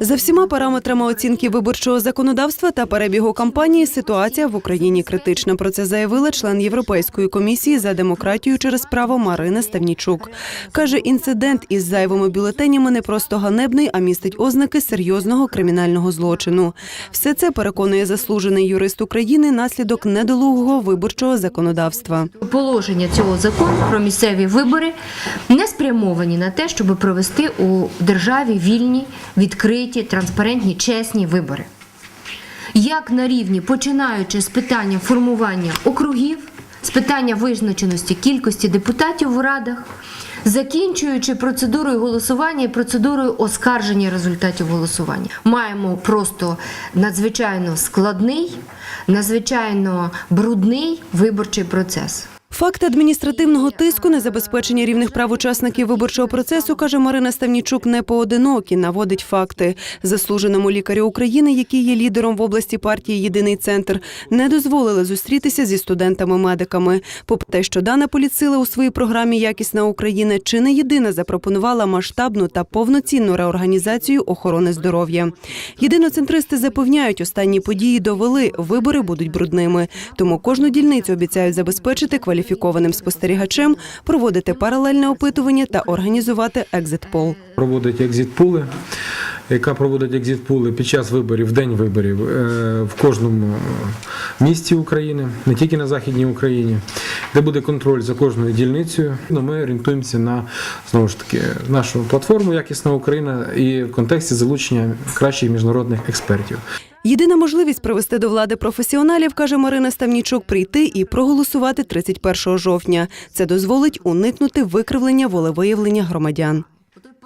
За всіма параметрами оцінки виборчого законодавства та перебігу кампанії ситуація в Україні критична. Про це заявила член Європейської комісії за демократію через право Марина Ставнічук. Каже, інцидент із зайвими бюлетенями не просто ганебний, а містить ознаки серйозного кримінального злочину. Все це переконує заслужений юрист України наслідок недолугого виборчого законодавства. Положення цього закону про місцеві вибори не спрямовані на те, щоб провести у державі вільні, відкриті, транспарентні, чесні вибори. Як на рівні, починаючи з питання формування округів, з питання визначеності кількості депутатів в радах, закінчуючи процедурою голосування і процедурою оскарження результатів голосування, маємо просто надзвичайно складний, надзвичайно брудний виборчий процес. Факт адміністративного тиску, незабезпечення рівних прав учасників виборчого процесу, каже Марина Ставнічук, не поодинокі. Наводить факти. Заслуженому лікарю України, який є лідером в області партії Єдиний центр, не дозволили зустрітися зі студентами-медиками. Попри те, що дана поліцила у своїй програмі Якісна Україна чи не єдина запропонувала масштабну та повноцінну реорганізацію охорони здоров'я. Єдиноцентристи запевняють, останні події довели, вибори будуть брудними. Тому кожну дільницю обіцяють забезпечити кваліфікованим спостерігачем, проводити паралельне опитування та організувати екзит-пол. проводить екзит-пули, яка проводить екзит-пули під час виборів, в день виборів е, в кожному місті України, не тільки на Західній Україні, де буде контроль за кожною дільницею. Ну, Ми орієнтуємося на знову ж таки нашу платформу Якісна Україна і в контексті залучення кращих міжнародних експертів. Єдина можливість привести до влади професіоналів, каже Марина Ставнічук, прийти і проголосувати 31 жовтня. Це дозволить уникнути викривлення волевиявлення громадян.